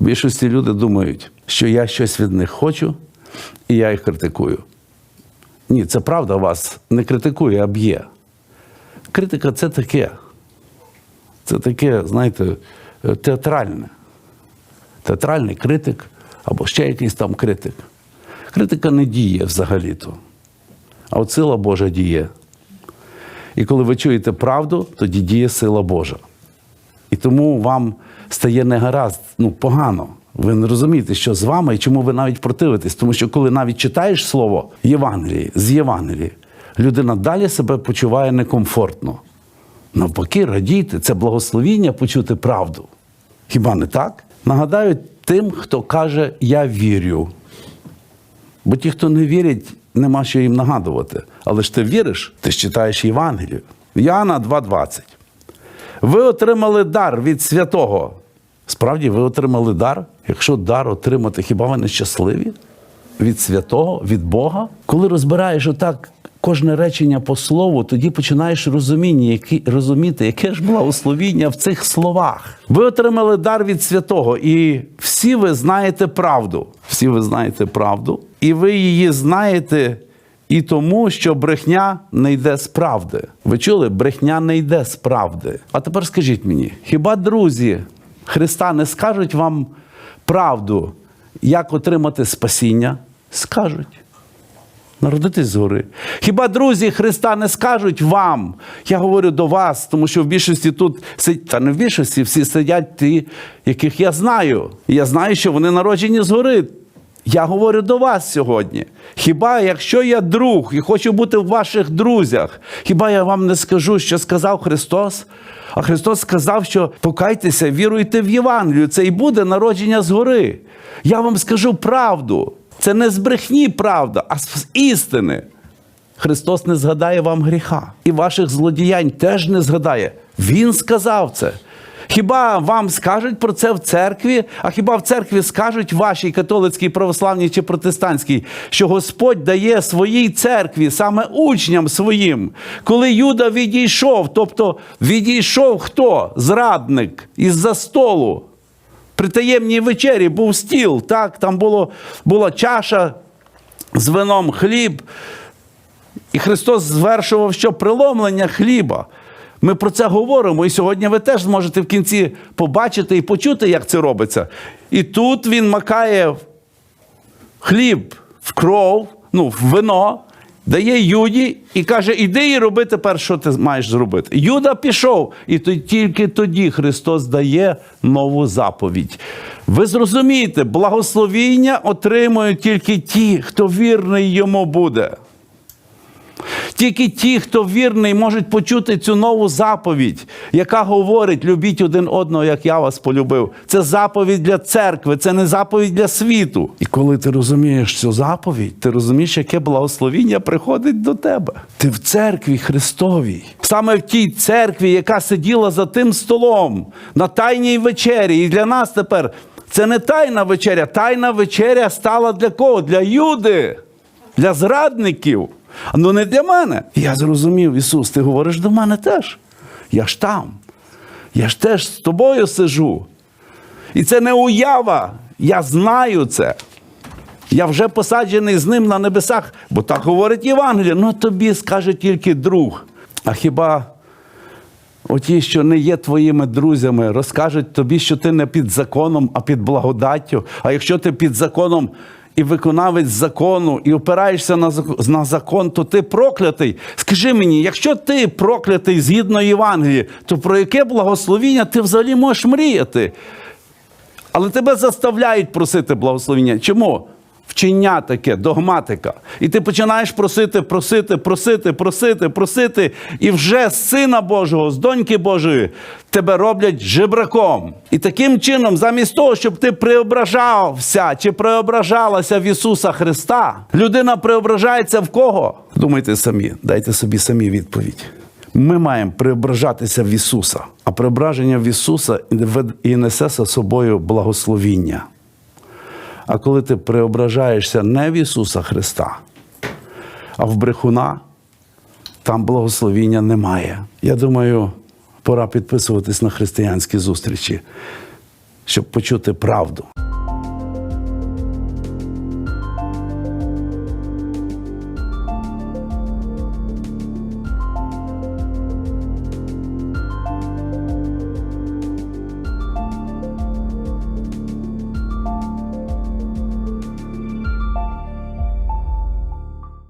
Більшості люди думають, що я щось від них хочу, і я їх критикую. Ні, це правда вас не критикує, а б'є. Критика це таке. Це таке, знаєте, театральне. Театральний критик або ще якийсь там критик. Критика не діє взагалі-то. А от сила Божа діє. І коли ви чуєте правду, тоді діє сила Божа. І тому вам стає негаразд, ну, погано. Ви не розумієте, що з вами і чому ви навіть противитесь. Тому що коли навіть читаєш слово Євангелії, з Євангелії, людина далі себе почуває некомфортно. Навпаки, радійте, це благословіння почути правду. Хіба не так? Нагадаю тим, хто каже Я вірю. Бо ті, хто не вірять, нема що їм нагадувати. Але ж ти віриш, ти ж читаєш Євангелію. Іоанна 2,20. Ви отримали дар від святого. Справді, ви отримали дар? Якщо дар отримати, хіба ви не щасливі? Від святого, від Бога? Коли розбираєш отак кожне речення по слову, тоді починаєш розуміння, які, розуміти, яке ж благословіння в цих словах. Ви отримали дар від святого, і всі ви знаєте правду. Всі ви знаєте правду, і ви її знаєте і тому, що брехня не йде з правди. Ви чули, брехня не йде з правди. А тепер скажіть мені, хіба друзі Христа не скажуть вам правду, як отримати спасіння? Скажуть. Народитись згори. Хіба друзі Христа не скажуть вам? Я говорю до вас, тому що в більшості тут сидять, та не в більшості, всі сидять ті, яких я знаю. І я знаю, що вони народжені згори. Я говорю до вас сьогодні. Хіба якщо я друг і хочу бути в ваших друзях, хіба я вам не скажу, що сказав Христос? А Христос сказав, що покайтеся, віруйте в Євангелію, це і буде народження згори. Я вам скажу правду. Це не з брехні правда, а з істини. Христос не згадає вам гріха. І ваших злодіянь теж не згадає. Він сказав це. Хіба вам скажуть про це в церкві? А хіба в церкві скажуть вашій католицькій, православній чи протестантській, що Господь дає своїй церкві, саме учням своїм, коли Юда відійшов, тобто відійшов хто? Зрадник із-за столу. При таємній вечері був стіл, так, там було, була чаша з вином хліб. І Христос звершував що преломлення хліба. Ми про це говоримо, і сьогодні ви теж зможете в кінці побачити і почути, як це робиться. І тут він макає хліб в кров, ну, в вино, дає Юді і каже: іди і роби тепер, що ти маєш зробити. Юда пішов, і тільки тоді Христос дає нову заповідь. Ви зрозумієте, благословіння отримують тільки ті, хто вірний йому буде. Тільки ті, хто вірний, можуть почути цю нову заповідь, яка говорить: любіть один одного, як я вас полюбив. Це заповідь для церкви, це не заповідь для світу. І коли ти розумієш цю заповідь, ти розумієш, яке благословіння приходить до тебе. Ти в церкві Христовій, саме в тій церкві, яка сиділа за тим столом на тайній вечері. І для нас тепер це не тайна вечеря. Тайна вечеря стала для кого? Для Юди, для зрадників. Ну не для мене. Я зрозумів, Ісус, ти говориш до мене теж. Я ж там. Я ж теж з тобою сижу. І це не уява. Я знаю це. Я вже посаджений з ним на небесах, бо так говорить Євангеліє. Ну тобі скаже тільки друг. А хіба оті, що не є твоїми друзями, розкажуть тобі, що ти не під законом, а під благодаттю. А якщо ти під законом і виконавець закону, і опираєшся на зак- на закон, то ти проклятий. Скажи мені, якщо ти проклятий згідно Євангелії, то про яке благословіння ти взагалі можеш мріяти? Але тебе заставляють просити благословення. Чому? Вчення таке, догматика. І ти починаєш просити, просити, просити, просити, просити, і вже з Сина Божого, з доньки Божої, тебе роблять жебраком. І таким чином, замість того, щоб ти преображався чи преображалася в Ісуса Христа, людина преображається в кого? Думайте самі, дайте собі самі відповідь. Ми маємо преображатися в Ісуса, а преображення в Ісуса і несе за собою благословіння. А коли ти преображаєшся не в Ісуса Христа, а в брехуна, там благословіння немає. Я думаю, пора підписуватись на християнські зустрічі. щоб почути правду.